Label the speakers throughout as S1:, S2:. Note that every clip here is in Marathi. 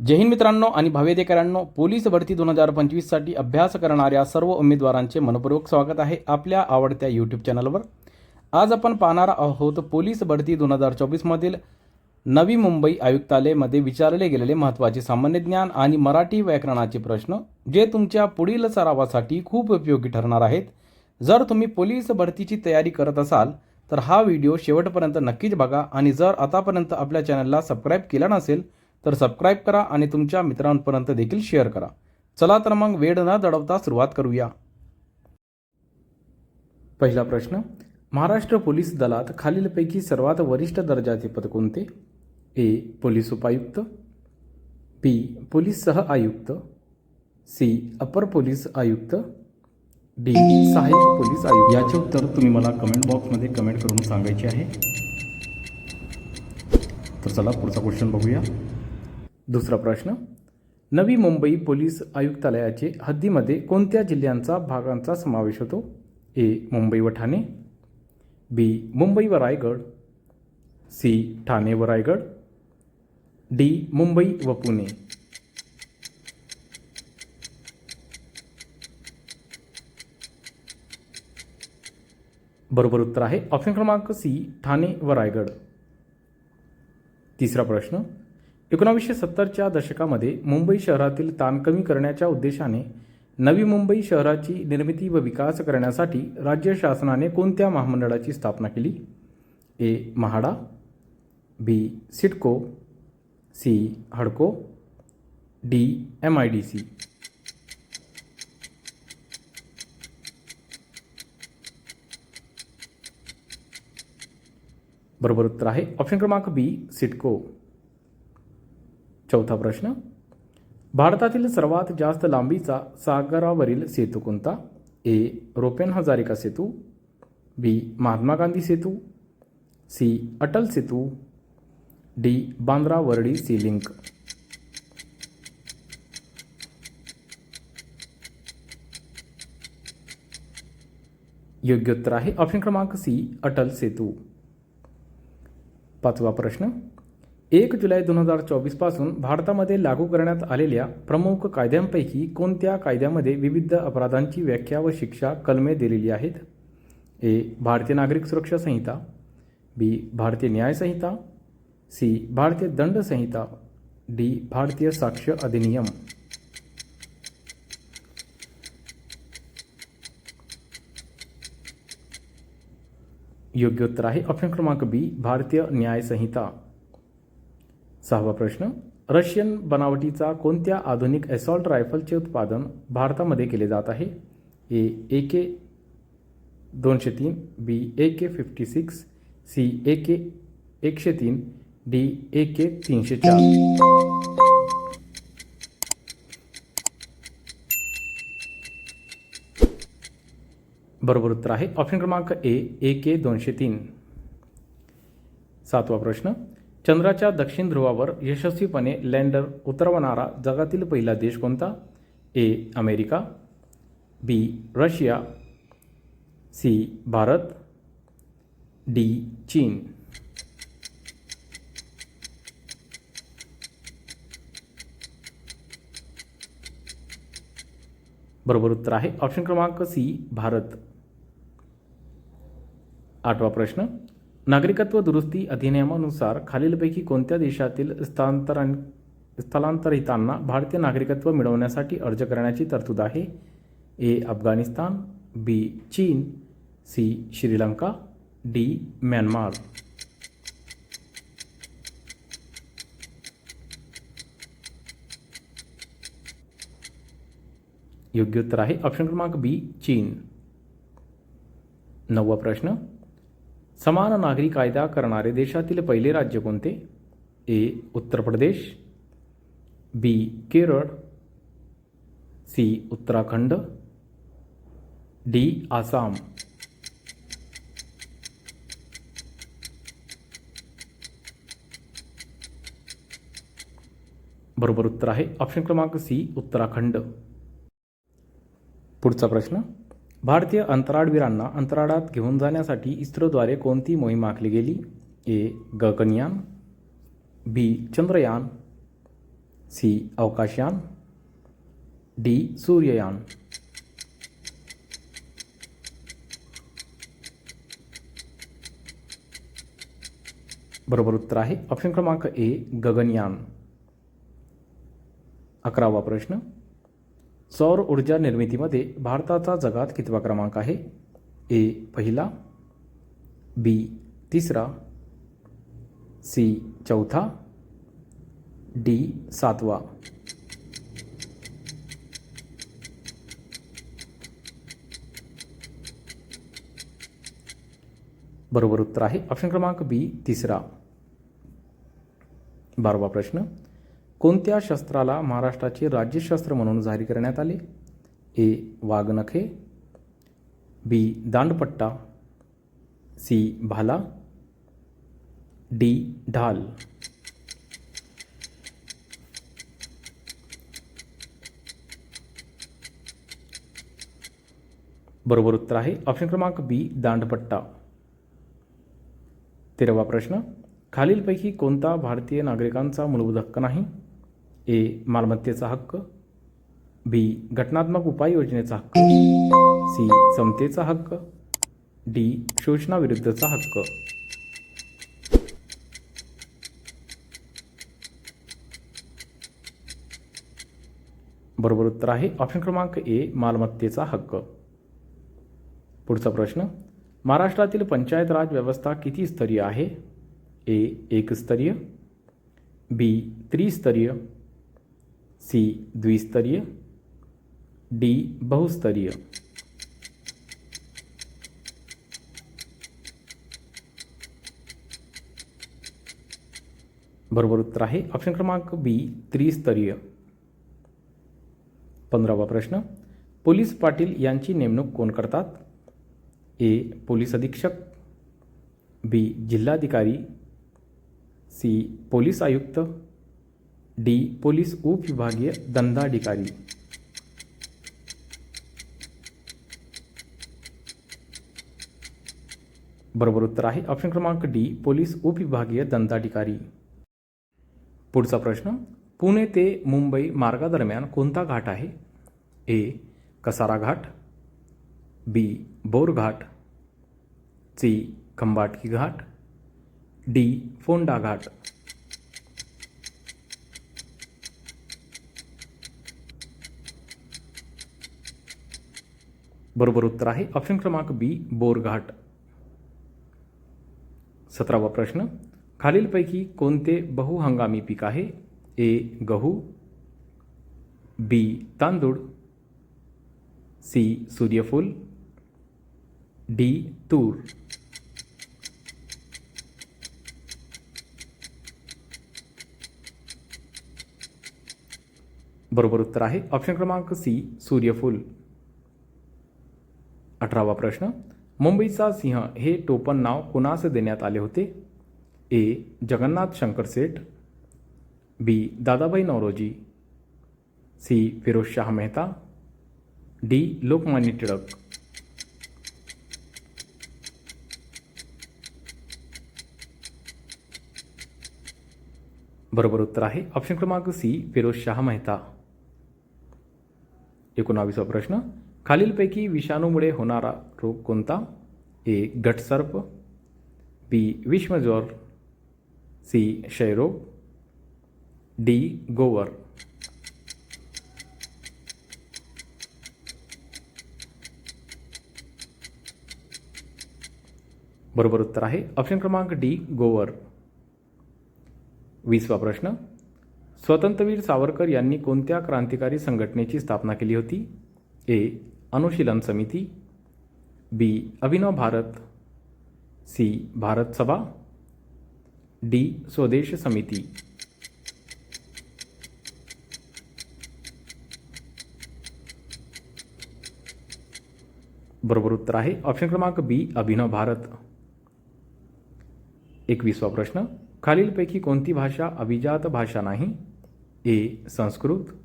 S1: जय हिंद मित्रांनो आणि भावेदेकरांनो पोलीस भरती दोन हजार पंचवीससाठी अभ्यास करणाऱ्या सर्व उमेदवारांचे मनपूर्वक स्वागत आहे आपल्या आवडत्या यूट्यूब चॅनलवर आज आपण पाहणार आहोत पोलीस भरती दोन हजार चोवीसमधील नवी मुंबई आयुक्तालयमध्ये विचारले गेलेले महत्त्वाचे सामान्य ज्ञान आणि मराठी व्याकरणाचे प्रश्न जे तुमच्या पुढील सरावासाठी खूप उपयोगी ठरणार आहेत. जर तुम्ही पोलीस भरतीची तयारी करत असाल तर हा व्हिडिओ शेवटपर्यंत नक्कीच बघा आणि जर आतापर्यंत आपल्या चॅनलला सबस्क्राईब केला नसेल तर सबस्क्राईब करा आणि तुमच्या मित्रांपर्यंत देखील शेअर करा. चला तर मग वेळ न दडवता सुरुवात करूया. पहिला प्रश्न महाराष्ट्र पोलीस दलात खालीलपैकी सर्वात वरिष्ठ दर्जाचे पद कोणते? ए पोलीस उपायुक्त बी पोलीस सह आयुक्त सी अपर पोलीस आयुक्त डी सहाय्यक पोलीस आयुक्त. याचे उत्तर तुम्ही मला कमेंट बॉक्समध्ये कमेंट करून सांगायचे आहे. तर चला पुढचा क्वेश्चन बघूया. दुसरा प्रश्न. नवी मुंबई पोलीस आयुक्तालयाचे हद्दीमध्ये कोणत्या जिल्ह्यांचा भागांचा समावेश होतो? ए. मुंबई व ठाणे. बी. मुंबई व रायगड. सी. ठाणे व रायगड. डी. मुंबई व पुणे. बरोबर उत्तर आहे. ऑप्शन क्रमांक सी. ठाणे व रायगड. तिसरा प्रश्न. एकोणावीसशे सत्तरच्या दशकामध्ये मुंबई शहरातील ताण कमी करण्याच्या उद्देशाने नवी मुंबई शहराची निर्मिती व विकास करण्यासाठी राज्य शासनाने कोणत्या महामंडळाची स्थापना केली? A. MHADA B. CIDCO C. हडको D. M. I. D. C. बरोबर उत्तर आहे. ऑप्शन क्रमांक बी सिडको. चौथा प्रश्न. भारतातील सर्वात जास्त लांबीचा सागरावरील सेतू कोणता? A रोपेन Hazarika Setu. B Mahatma Gandhi Setu. C Atal Setu. D Bandra Worli sea link. योग्य उत्तर आहे. ऑप्शन क्रमांक सी अटल सेतू. पाचवा प्रश्न. एक जुलै दोन हजार चोवीसपासून भारतामध्ये लागू करण्यात आलेल्या प्रमुख कायद्यांपैकी कोणत्या कायद्यामध्ये विविध अपराधांची व्याख्या व शिक्षा कलमे दिलेली आहेत? ए भारतीय नागरिक सुरक्षा संहिता. बी भारतीय न्याय संहिता. सी भारतीय दंड संहिता. डी भारतीय साक्ष्य अधिनियम. योग्य उत्तर आहे ऑप्शन क्रमांक बी भारतीय न्याय संहिता. सहावा प्रश्न. रशियन बनावटीचा कोणत्या आधुनिक एसॉल्ट रायफलचे उत्पादन भारतामध्ये केले जात आहे? ए ए के दोनशे तीन B A K fifty six C A K एकशे तीन डी ए के तीनशे चार. बरोबर उत्तर आहे. ऑप्शन क्रमांक ए ए के दोनशे तीन. सातवा प्रश्न. चंद्राच्या दक्षिण ध्रुवावर यशस्वीपणे लँडर उतरवणारा जगातील पहिला देश कोणता? A America. B Russia. C Bharat. D चीन. बरोबर उत्तर आहे. ऑप्शन क्रमांक सी भारत. आठवा प्रश्न. नागरिकत्व दुरुस्ती अधिनियमानुसार खालीलपैकी कोणत्या देशातील स्थलांतरण स्थलांतरितांना भारतीय नागरिकत्व मिळवण्यासाठी अर्ज करण्याची तरतूद आहे? ए अफगाणिस्तान बी चीन सी श्रीलंका डी म्यानमार. योग्य उत्तर आहे. ऑप्शन क्रमांक बी चीन. नववा प्रश्न. समान नागरी कायदा करणारे देशातील पहिले राज्य कोणते? A Uttar Pradesh B Kerala C Uttarakhand D Assam. बरोबर उत्तर आहे. ऑप्शन क्रमांक सी उत्तराखंड. पुढचा प्रश्न. भारतीय अंतराळवीरांना अंतराळात घेऊन जाण्यासाठी इस्रोद्वारे कोणती मोहीम आखली गेली? A. Gaganyaan B. Chandrayaan C. अवकाशयान D. सूर्ययान. बरोबर उत्तर आहे. ऑप्शन क्रमांक ए. गगनयान. अकरावा प्रश्न. सौर ऊर्जा निर्मितीमध्ये भारताचा जगात कितवा क्रमांक आहे? ए पहिला बी तिसरा सी चौथा डी सातवा. बरोबर उत्तर आहे. ऑप्शन क्रमांक बी तिसरा. बारावा प्रश्न. कोणत्या शस्त्राला महाराष्ट्राचे राज्यशस्त्र म्हणून जाहीर करण्यात आले? ए. वाघनखे बी. दांडपट्टा सी. भाला डी. ढाल. बरोबर उत्तर आहे ऑप्शन क्रमांक बी दांडपट्टा. तेरावा प्रश्न खालीलपैकी कोणता भारतीय नागरिकांचा मूलभूत हक्क नाही? ए मालमत्तेचा हक्क. बी घटनात्मक उपाययोजनेचा हक्क. सी समतेचा हक्क. डी शोषणाविरुद्धचा हक्क. बरोबर उत्तर आहे. ऑप्शन क्रमांक ए मालमत्तेचा हक्क. पुढचा प्रश्न. महाराष्ट्रातील पंचायत राज व्यवस्था किती स्तरीय आहे? ए एकस्तरीय. बी त्रिस्तरीय. सी द्विस्तरीय डी बहुस्तरीय. बरोबर उत्तर आहे. ऑप्शन क्रमांक बी त्रिस्तरीय. पंधरावा प्रश्न. पोलीस पाटील यांची नेमणूक कोण करतात? ए पोलीस अधीक्षक. बी जिल्हाधिकारी. सी पोलीस आयुक्त. डी पोलीस उपविभागीय दंडाधिकारी. बरोबर उत्तर आहे. ऑप्शन क्रमांक डी पोलीस उपविभागीय दंडाधिकारी. पुढचा प्रश्न पुणे ते मुंबई मार्गादरम्यान कोणता घाट आहे? A Kasara Ghat B Borghat C Khambatki Ghat D Phonda घाट. बरोबर उत्तर आहे. ऑप्शन क्रमांक बी बोरघाट. सतरावा प्रश्न. खालीलपैकी कोणते बहुहंगामी पीक आहे? ए गहू. बी तांदूळ. सी सूर्यफूल. डी तूर. बरोबर उत्तर आहे. ऑप्शन क्रमांक सी सूर्यफूल. अठरावा प्रश्न, मुंबईचा सिंह हे टोपण नाव कुणास देण्यात आले होते? A. Jagannath Shankar Sheth, B. Dadabhai Naoroji C. Firoz Shah Mehta, D. Lokmanya Tilak. बरोबर उत्तर आहे. ऑप्शन क्रमांक सी. फिरोज शाह मेहता. एकोणावीसवा प्रश्न खालीलपैकी विषाणूमुळे होणारा रोग कोणता? ए. घटसर्प बी. विश्वज्वर सी. क्षयरोग डी. गोवर. बरोबर उत्तर आहे. ऑप्शन क्रमांक डी. गोवर. वीसवा प्रश्न. स्वतंत्रवीर सावरकर यांनी कोणत्या क्रांतिकारी संघटनेची स्थापना केली होती? A. Anushilan Samiti B Abhinav Bharat C Bharat Sabha D स्वदेश समिति। बरोबर उत्तर आहे. ऑप्शन क्रमांक बी अभिनव भारत. एकवीसवा प्रश्न. खालीलपैकी कोणती भाषा अभिजात भाषा नाही? A Sanskrit.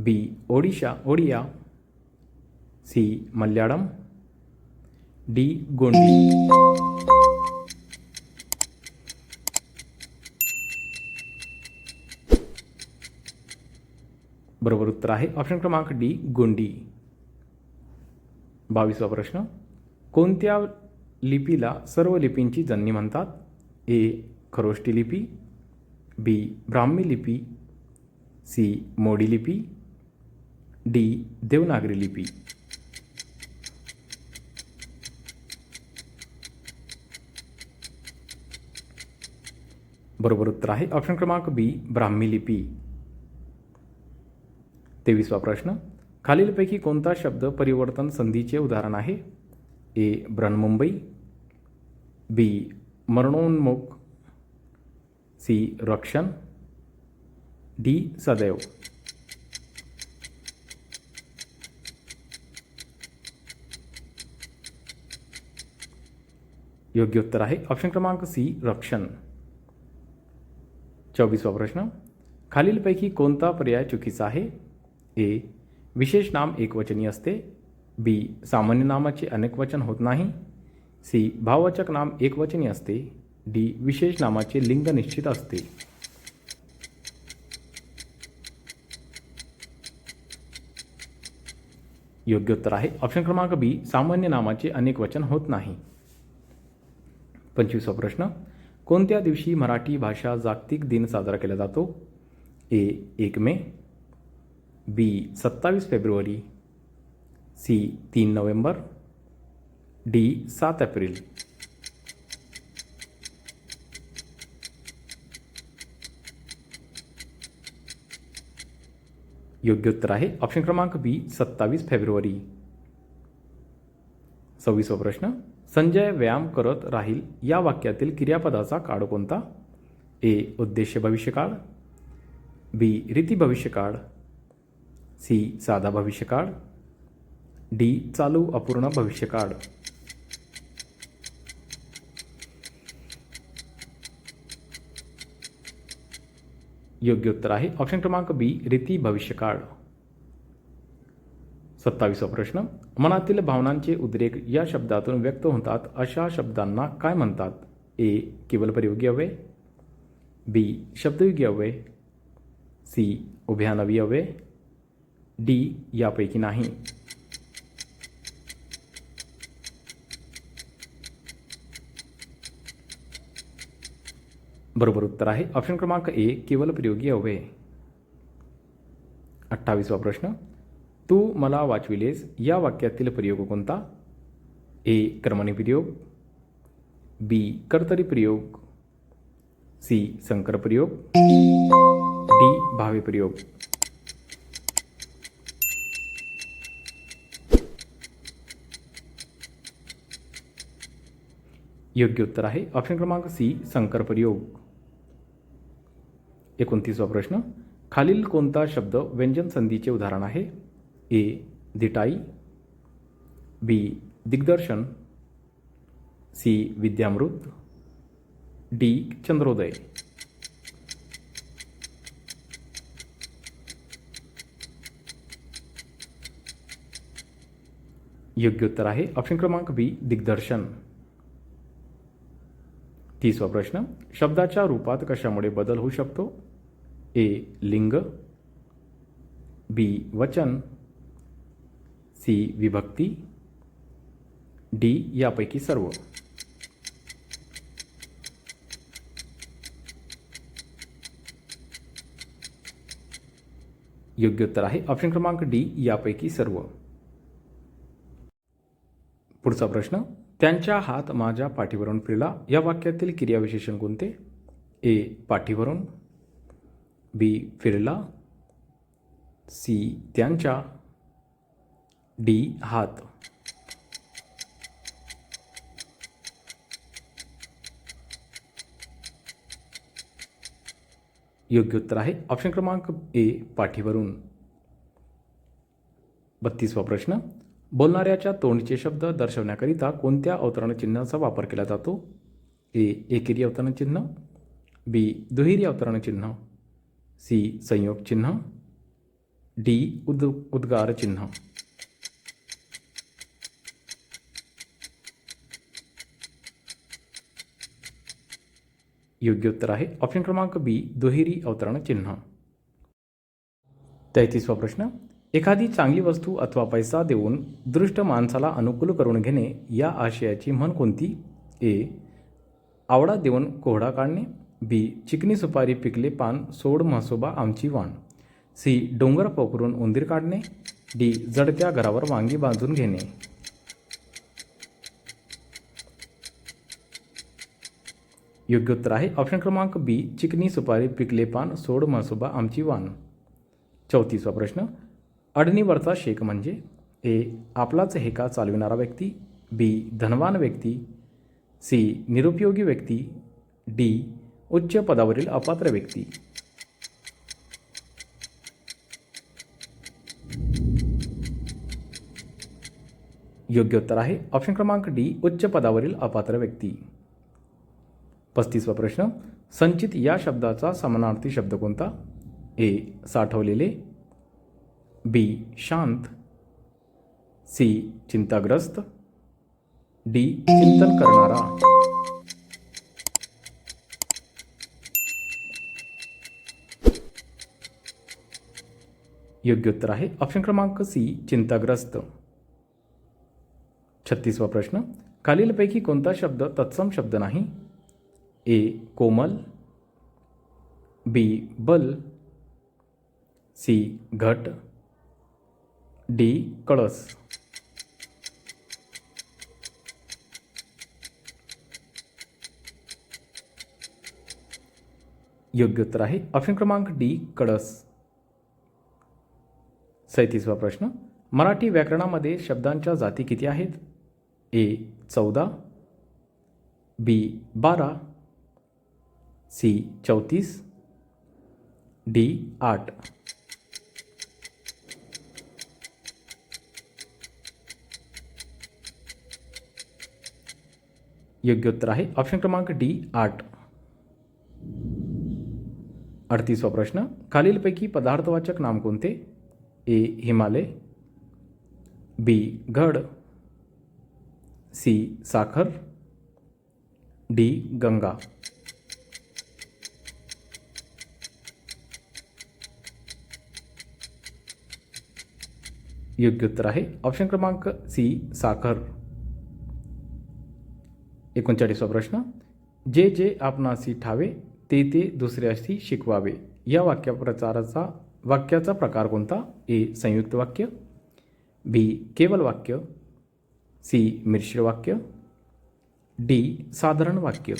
S1: B Odisha, Odia. C Malayalam D Gondi बरोबर उत्तर आहे ऑप्शन क्रमांक डी गोंडी बावीसवा प्रश्न कोणत्या लिपीला सर्व लिपींची जननी म्हणतात ए खरोष्टी लिपी बी ब्राह्मी लिपी सी मोडी लिपी डी देवनागरी लिपी बरोबर उत्तर आहे. ऑप्शन क्रमांक बी ब्राह्मी लिपी. तेवीसवा प्रश्न. खालीलपैकी कोणता शब्द परिवर्तन संधीचे उदाहरण आहे? ए ब्रनमुंबई बी मरणोन्मुख. सी रक्षण. डी सदैव. योग्य उत्तर आहे. ऑप्शन क्रमांक सी रक्षण. चोवीसवा प्रश्न. खालीलपैकी कोणता पर्याय चुकीचा आहे? ए. विशेष नाम एकवचनी असते. बी. सामान्य नामाचे अनेक वचन होत नाही. सी. भाववाचक नाम एकवचनी असते. डी. विशेष नामाचे लिंग निश्चित असते. योग्य उत्तर आहे. ऑप्शन क्रमांक बी. सामान्य नामाचे अनेक वचन होत नाही. पंचवीसवा प्रश्न. कोणत्या दिवशी मराठी भाषा जागतिक दिन साजरा केला जातो? ए, एक मे. बी, सत्तावीस फेब्रुवारी. सी, तीन नोव्हेंबर. डी, सात एप्रिल. योग्य उत्तर आहे ऑप्शन क्रमांक बी, सत्तावीस फेब्रुवारी. सव्वीसवा प्रश्न. संजय व्यायाम करत राहील या वाक्यातील क्रियापदाचा काळ कोणता? ए. उद्देश्य भविष्यकाळ बी. रीती भविष्यकाळ सी. साधा भविष्यकाळ डी. चालू अपूर्ण भविष्यकाळ योग्य उत्तर आहे. ऑप्शन क्रमांक बी. रीती भविष्यकाळ सत्तावीसवा प्रश्न मनातील भावनांचे उद्रेक या शब्दातून व्यक्त होतात अशा शब्दांना काय म्हणतात? ए केवल प्रयोगी अव्यय. बी शब्दयोगी अव्यय. सी उभ्यानवी अव्यय. डी यापैकी नाही. बरोबर उत्तर आहे. ऑप्शन क्रमांक ए केवल प्रयोगी अव्यय. अठ्ठावीसवा प्रश्न तू मला वाचविलेस. या वाक्यातील प्रयोग कोणता? ए. कर्मणी प्रयोग. बी. कर्तरी प्रयोग. सी. संकर प्रयोग. डी. भावे प्रयोग. योग्य उत्तर आहे. ऑप्शन क्रमांक सी. संकर प्रयोग. एकोणतीसवा प्रश्न. खालील कोणता शब्द व्यंजन संधीचे उदाहरण आहे? ए दिटाई बी दिग्दर्शन सी विद्यामृत डी चंद्रोदय योग्य उत्तर आहे. ऑप्शन क्रमांक बी दिग्दर्शन तीसवा प्रश्न शब्दाच्या रूपात कशामुळे बदल होऊ शकतो? ए लिंग. बी वचन. सी विभक्ती डी यापैकी सर्व. योग्य उत्तर आहे. ऑप्शन क्रमांक डी यापैकी सर्व. पुढचा प्रश्न त्यांच्या हात माझ्या पाठीवरून फिरला. या वाक्यातील क्रियाविशेषण कोणते? ए पाठीवरून. बी फिरला. सी त्यांच्या. डी हात. योग्य उत्तर आहे. ऑप्शन क्रमांक ए पाठीवरून. बत्तीसवा प्रश्न. बोलणाऱ्याच्या तोंडचे शब्द दर्शवण्याकरिता कोणत्या अवतरण चिन्हाचा वापर केला जातो? ए एकेरी अवतरण चिन्ह. बी दुहेरी अवतरण चिन्ह. सी संयोग चिन्ह. डी उद उद्गार चिन्ह. योग्य उत्तर आहे. ऑप्शन क्रमांक बी दुहेरी अवतरण चिन्ह. तेहतीसवा प्रश्न. एखादी चांगली वस्तू अथवा पैसा देऊन दृष्ट माणसाला अनुकूल करून घेणे या आशयाची म्हण कोणती? ए आवडा देऊन कोहडा काढणे. बी चिकनी सुपारी पिकले पान सोड म्हसोबा आमची वाण. सी डोंगर पोखरून उंदीर काढणे. डी जडत्या घरावर वांगी बांधून घेणे. योग्य उत्तर आहे. ऑप्शन क्रमांक बी चिकनी सुपारी पिकले पान सोड म्हसोबा आमची वान. चौतीसवा प्रश्न. अडणीवरचा शेक म्हणजे? ए आपलाच हेका चालविणारा व्यक्ती. बी धनवान व्यक्ती. सी निरुपयोगी व्यक्ती. डी उच्च पदावरील अपात्र व्यक्ती. योग्य उत्तर आहे. ऑप्शन क्रमांक डी उच्च पदावरील अपात्र व्यक्ती. पस्तीसवा प्रश्न. संचित या शब्दाचा समानार्थी शब्द कोणता? ए. साठवलेले. बी. शांत. सी. चिंताग्रस्त. डी. चिंतन करणारा. योग्य उत्तर आहे. ऑप्शन क्रमांक सी. चिंताग्रस्त. छत्तीसवा प्रश्न. खालीलपैकी कोणता शब्द तत्सम शब्द नाही? ए कोमल बी बल सी घट डी कळस. योग्य उत्तर आहे ऑप्शन क्रमांक डी कळस. सैतीसवा प्रश्न. मराठी व्याकरणामध्ये शब्दांच्या जाती किती आहेत? ए चौदा बी बारा सी चौतीस, डी आठ। योग्य उत्तर आहे. ऑप्शन क्रमांक डी आठ. अडतीसवा प्रश्न. खालीलपैकी पदार्थवाचक नाम कोणते? ए हिमालय, बी घड सी साखर, डी गंगा. योग्य उत्तर आहे. ऑप्शन क्रमांक सी साखर. एकोणचाळीसवा प्रश्न. जे जे आपणासी ठावे ते ते दुसऱ्याशी शिकवावे. या वाक्यप्रचाराचा वाक्याचा प्रकार कोणता? ए संयुक्त वाक्य. बी केवल वाक्य. सी मिश्र वाक्य. डी साधारण वाक्य.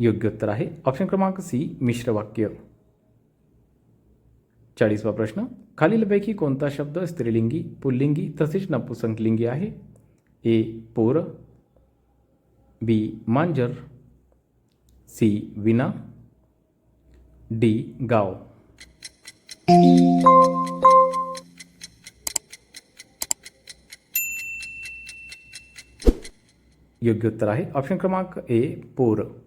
S1: योग्य उत्तर आहे. ऑप्शन क्रमांक सी मिश्र वाक्य. चाळीसवा प्रश्न. खालीलपैकी कोणता शब्द स्त्रीलिंगी, पुल्लिंगी, तसेच नपुसंकलिंगी आहे? ए पोर. बी मांजर. सी विना डी गाव. योग्य उत्तर आहे. ऑप्शन क्रमांक ए पोर.